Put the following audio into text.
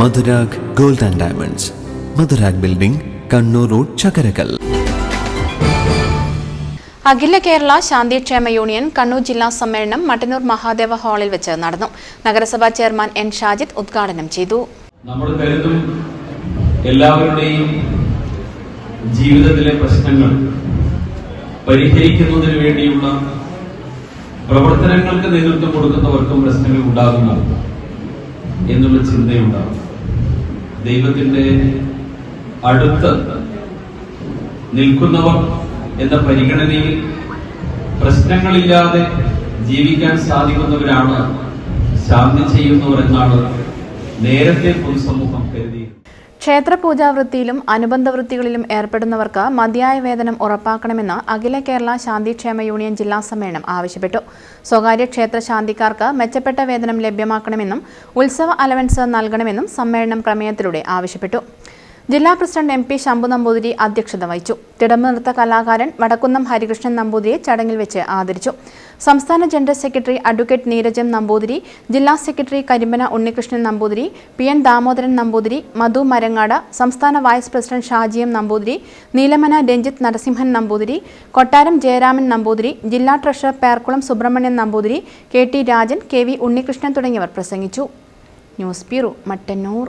Madhurag gold and diamonds. Madhurag building Kannur road Chakarakal. Akhila Kerala Shanthikshema union Kannur ജില്ലാ സമ്മേളനം മട്ടന്നൂർ മഹാദേവ ഹാളിൽ വെച്ച് നടന്നു. നഗരസഭാ ചെയർമാൻ എൻ ഷാജിദ് ഉദ്ഘാടനം ചെയ്തു. നമ്മൾ കരുതും എല്ലാവരുടെയും ജീവിതത്തിലെ പ്രശ്നങ്ങൾ പരിഹരിക്കുന്നതിന് വേണ്ടിയുള്ള പ്രവർത്തനങ്ങൾക്ക് നേതൃത്വം കൊടുക്കുന്നവർക്കും പ്രശ്നങ്ങൾ ഉണ്ടാകുന്നു എന്നുള്ള ചിന്തയുണ്ടാകും ദൈവത്തിന്റെ അടുത്ത് നിൽക്കുന്നവർ എന്ന പരിഗണനയിൽ പ്രശ്നങ്ങളില്ലാതെ ജീവിക്കാൻ സാധിക്കുന്നവരാണ് ശാന്തി ചെയ്യുന്നവർ എന്നാണ് നേരത്തെ പൊതുസമൂഹം കരുതിയത് ക്ഷേത്രപൂജാവൃത്തിയിലും അനുബന്ധ വൃത്തികളിലും ഏർപ്പെടുന്നവർക്ക് മതിയായ വേതനം ഉറപ്പാക്കണമെന്ന് അഖില കേരള ശാന്തിക്ഷേമ യൂണിയൻ ജില്ലാ സമ്മേളനം ആവശ്യപ്പെട്ടു. സ്വകാര്യ ക്ഷേത്ര ശാന്തിക്കാർക്ക് മെച്ചപ്പെട്ട വേതനം ലഭ്യമാക്കണമെന്നും ഉത്സവ അലവൻസ് നൽകണമെന്നും സമ്മേളനം പ്രമേയത്തിലൂടെ ആവശ്യപ്പെട്ടു. ജില്ലാ president M P Shambhu Namboothiri അധ്യക്ഷത വഹിച്ചു. തിടമ്പ് നൃത്ത കലാകാരൻ വടക്കുന്നം ഹരികൃഷ്ണൻ നമ്പൂതിരിയെ ചടങ്ങിൽ വെച്ച് ആദരിച്ചു. സംസ്ഥാന general secretary advocate Neerajam Namboothiri ജില്ലാ secretary Karimpana Unnikrishnan Namboothiri P N Damodaran Namboothiri Madhu Marangad സംസ്ഥാന വൈസ് പ്രസിഡന്റ് ഷാജിയം നമ്പൂതിരി നീലമന രഞ്ജിത്ത് നരസിംഹൻ നമ്പൂതിരി കൊട്ടാരം ജയരാമൻ നമ്പൂതിരി ജില്ലാ treasurer Perkulam Subrahmanyan Namboothiri K T Rajan K V Unnikrishnan തുടങ്ങിയവർ പ്രസംഗിച്ചു. News bureau Mattannur.